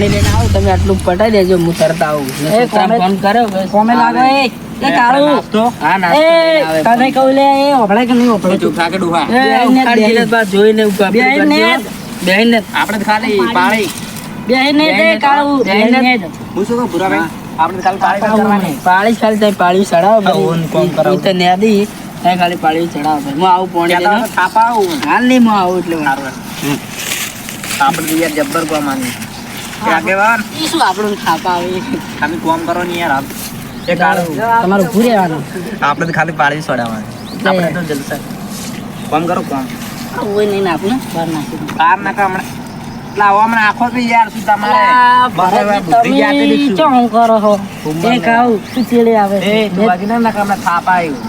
લઈને આવો તમે આટલું પટાઈ દેજો હું તરત આવું. ફોન કર્યો કોમે લાગો એ એ કાળું. હા નાસ્તો એ તને કહું લે એ ઓભળે કે નહીં ઓભળે? ચૂપ થા કે બેહીને બેહીને જ જીનત બાદ જોઈને બેહીને બેહીને આપણે ખાલી પાળી. બેહીને દે કાળું. બેહીને બેહીને હું શું કહું ભૂરાભાઈ? આપણે ખાલી પાળી જ ખાલી પાળી ચડાવો કોમ કરાવો. તો નેદી ત્યાં ખાલી પાળી ચડાવો ભાઈ. હું આવું પોણી લઈને. થાપા આવું. હાલ નહીં હું આવું એટલે. આપણે યાર જબ્બર કોમ આની. કે આગેવાન, ઈ શું આપણું થાપા આવે તમે કોમ કરો ને યાર આપ. એ કાળું. તમારું ઊભું રહેવાનું આપણે તો ખાલી પાડી છોડાવવાની. આપણે તો જલસા. કોમ કરો કોમ. ઓય નહીં બહાર નાખી. નાખો હમણાં. આખો તો યાર શું તમારે તમે શું? ચો કરો છો એ ખાવ શું ચેડે આવે એ તું બાકી ના નાખ હમણાં થાપા આવ્યું.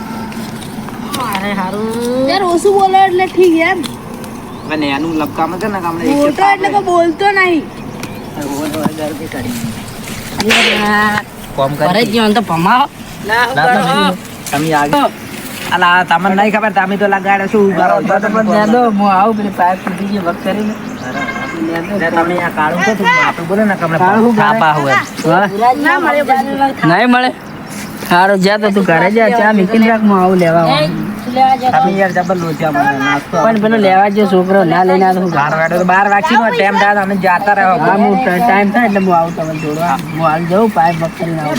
અરે હારું યાર ઓછું બોલે એટલે ઠીક એમ અને એનું લપકામાં છે ને કે હમણાં એટલે કોઈ બોલતો નહીં કોમ કરી તો ભમાવો. ના, ના, તમે આગળ અલા તમને નહીં ખબર તમે તો લગાડે શું કરો તો પણ નેદો, હું આવું પેલી પાઇપ તૂટી ગઈ વખ કરીને. નહીં મળે. સારું જા તો તું ઘરે જા ચા મીકી રાખ હું આવું લેવા નાસ્તો પણ પેલો લેવા જે છોકરો ના લઈને આવે બાર વાગે બાર વાગી નો ટાઈમ થાય અમે જાતા રહો હા હું ટાઈમ થાય એટલે હું આવું તમને જોડવા. હું હાલ જાઉં પાઇપ વખ આવું.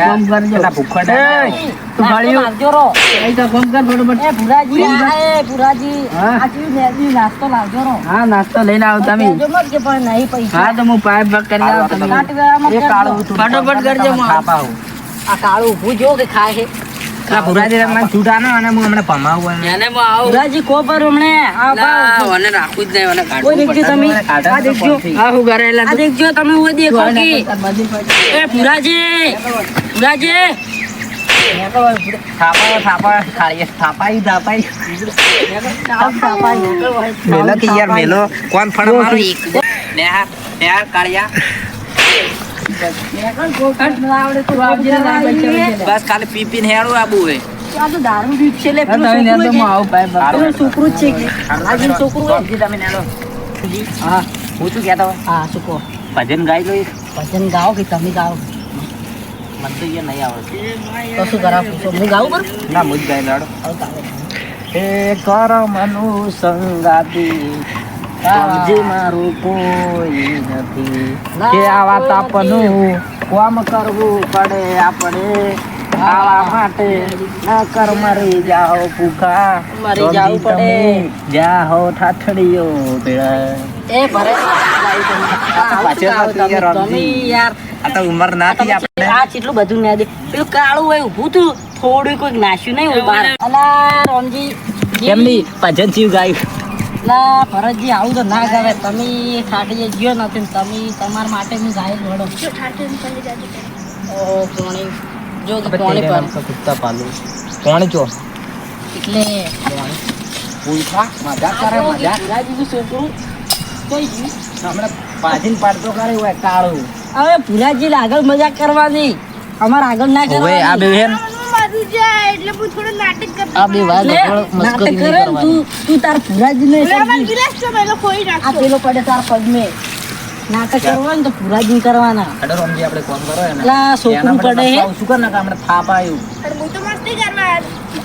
કામ કરજો. ભૂખડ તું ગાળિયું? લાવજો રો. અહીં તો કામ કર ફટાફટ. એ ભુરાજી એ ભુરાજી. આ ચીજ નાસ્તો લાવજો રો. હા નાસ્તો લઈને આવો તમે. જો મત કે પણ નહીં પૈસા. હા તો હું પાઇપ વખ કરી આવું તમે કાટ વેળામાં કરજો. ફટાફટ હું આ કાળું ઊભું જો કે ખાય છે. ભુરાજી મને અને હું હમણાં ભમાવું એને. હું આવું. ભુરાજી કોપર હમણે. આ ના, ભાવ મને જ નહીં મને કોઈ કાઢવું દેખજો તમે. આ દેખજો. હા હું ઘરે એટલે આ દેખજો તમે હું દેખો કે. એ ભુરાજી. ભુરાજી. મેલો કે યાર મેલો. કોણ ફળ મારો? એક નેહાર નેહાર કાળિયા. બસ ખાલી પી પીને હેડું આબુ હે દારૂ પીપ છે હા, છોકરું હું આવું પાઇપ વખ. પેલું છોકરું જ છે કે આ જેનું છોકરું તમે હા હું શું કહેતો? હા શું કહો? ભજન ગાઈ લો એક. ભજન ગાઓ કે તમે ગાઓ? મને તો યાર નહીં તો શું કરાવ હું ગાઉં પર ના મુજ ગાઈ લાડો આવું એ કરમનું સંગાતી સમજી મારું કોઈ નથી કે આવા તાપનું કોમ કરવું પડે આપણે. આવા માટે ના કર મરી જાઓ ભૂખા. મરી જાવું પડે. જાહો ઠાઠડીઓ ભેળા. એ ભરે આ તો ઉંમર નાથી આપણે. આ કેટલું બધું ના દે. પેલું કાળું હોય ઊભું થયું થોડું કોઈક નાશ્યું નહીં હોય અલા રોમજી. એમની ભજન જીવ ગાયું. ના ભરતજી આવું તો ના ગાવે તમે ઠાઠીએ ગયો નથી તમે તમારા માટે હું ગાય વડો. ઓહો પોણી જો કે પોણી. પર કુત્તા પાલું. કોણ છો એટલે પૂછા મજાક કરે મજાક. ભુરાજીનું છોકરું કઈ હમણાં પાછીને પાડતો કરે હોય કાળું. હવે ભુરાજી આગળ મજાક કરવાની. અમારે આગળ ના આ બે એટલે હું થોડું નાટક કરતો આ બે વાત લે, કરે ને તું તું તાર ભુરાજી ને અમાર ગિલાસ તો મેલો ખોઈ આ પેલો પડે તાર પગમે નાટક કરવાનું તો ભુરાજી કરવાના. અડો રમજી આપણે કોમ કરો એને. લા, છોકરું પડે હે? શું કર ને આપણે થાપ આવ્યું હું તો મસ્તી કરવા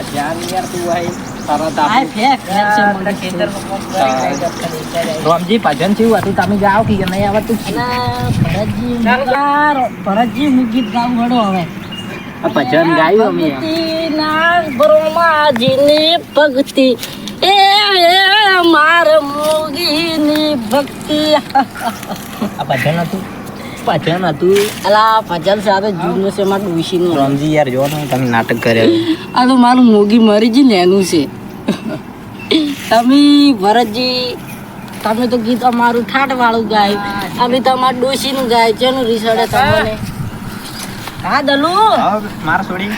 ધ્યાન યાર તું આય. કોમ. રમજી ભજન થયું હતું તમે જાઓ કે નહીં આવતું? ભરતજી ભરતજી હું ગીત ગાવું હળો હવે. ભજન ગાયું અમે. ભક્તિના બ્રહ્માજીની ભક્તિ. એ એ માર મોગીની ભક્તિ. આ ભજન હતું? ભજન હતું. અલા ભજન સાથે જૂનું છે મારું ડોશીનું રમજી યાર જો ને તમે નાટક કરે આ તો મારું મોગી મરી જ ને એનું છે. તમે ભરતજી તમે તો ગીત અમારું ઠાટ વાળું ગાય. અમે તમારું ડોશીનું ગાય છે રીસડે તમને. હા દલુ? માર છોડી.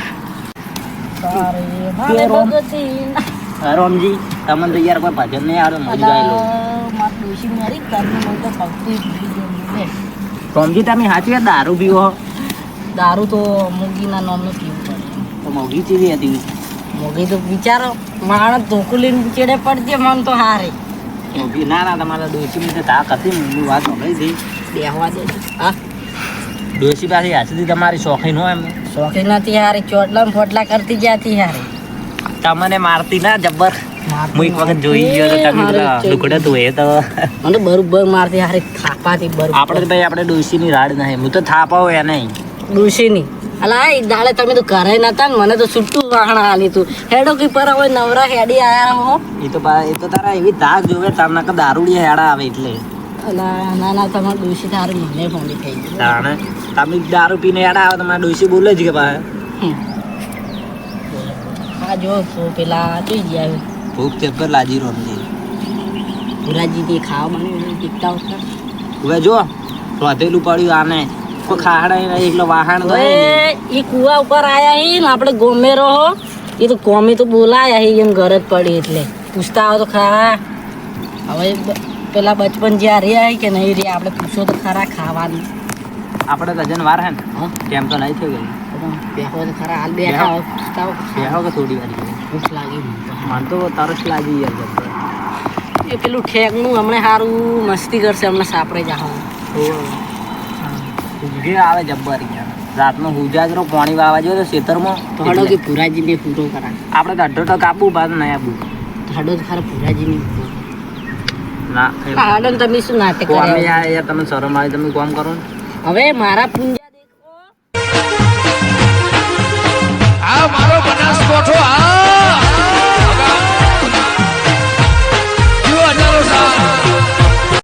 રમજી તમને તો યાર કોઈ ભજન નહીં આવે મજ ગાય રોમજી મારું ડોશી તમને મને તો ભક્તિ ભૂલી ગઈ તમે સાચી દારૂ પીવો. દારૂ તો મોગીના નામનું પીવું પડે. તો મોઘી ચીવી હતી. મોગી તો વિચારો માણસ ધોકું લઈને ચેડે પડજે મન તો હારે. મોઘી ના ના તમારા દોશી ની તો તાક હતી હું વાત સાંભળી હતી. બેહવા દે. હા. ડોશી પાસે હસીથી તમારી શોખીન હોય એમ શોખીન નથી હારી ચોટલા ફોટલા કરતી જાતી હારી. તમને મારતી ના જબ્બર. હું એક વખત જોઈ ગયો તો તમે પેલા તું એ તો. મને બરોબર મારતી હારી થાપાતી બરોબર. આપણે તો ભાઈ આપણે ડોશીની રાડ નહીં. હું તો થાપા હોય નહીં. ડોશીની. અલા એ દાડે તમે તો ઘરે નતા ને મને તો છૂટું વાહણ હાલી તું. હેડો કી પર હવે નવરા હેડી આયા હો. એ તો એ તો તારા એવી તાક જોવે તમને કે દારૂડી હેડા આવે એટલે. ના ના તમારે ડોશી તારે મને ફોડી થઈ ગયું તાણે તમે દારૂ પીને હેડા આવે તો ડોશી બોલે જ કે ભાઈ આ જો તો પેલા જોઈ ગયા ભૂખ જબ્બર લાજી રોમજી ભુરાજી થી ખાવા મને ટીકતા હવે જો રોધેલું પડ્યું આને કોઈ ખાહડા નહીં એકલો વાહણ તો એ કુવા ઉપર આયા હી ને આપણે ગોમે રહો એ તો કોમી તો બોલાયા હી એમ ઘરે જ પડી એટલે પૂછતા આવો તો ખરા હવે પેલા બચપન જ્યાં રહ્યા કે નહીં રહ્યા આપણે પૂછો તો ખરા ખાવાનું. આપણે તો જન વાર હે ને. કેમ તો નહીં થઈ ગયું? બેહો તો ખરા હાલ બેહો. કે થોડી વાર ભૂખ લાગી મને તો. તરસ લાગી યાર એ પેલું ઠેકનું હમણાં સારું મસ્તી કરશે હમણાં સાપડે જાઓ ઊંઘે આવે જબ્બર યાર. રાતનો હુજાજરો પાણી વાવા જોઈએ તો ખેતરમાં હડો કે ભુરાજીને પૂરો કરા આપણે તો અઢો ટક આપવું બાદ નહીં આપવું હડો ખરા ભુરાજીને પૂરો ના. તમે શું નાટક કરો. યાર યાર તમે શરમ આવે તમે કોમ કરો? હવે મારા પૂંજા દેખો. આ મારો બનાસકોઠો આ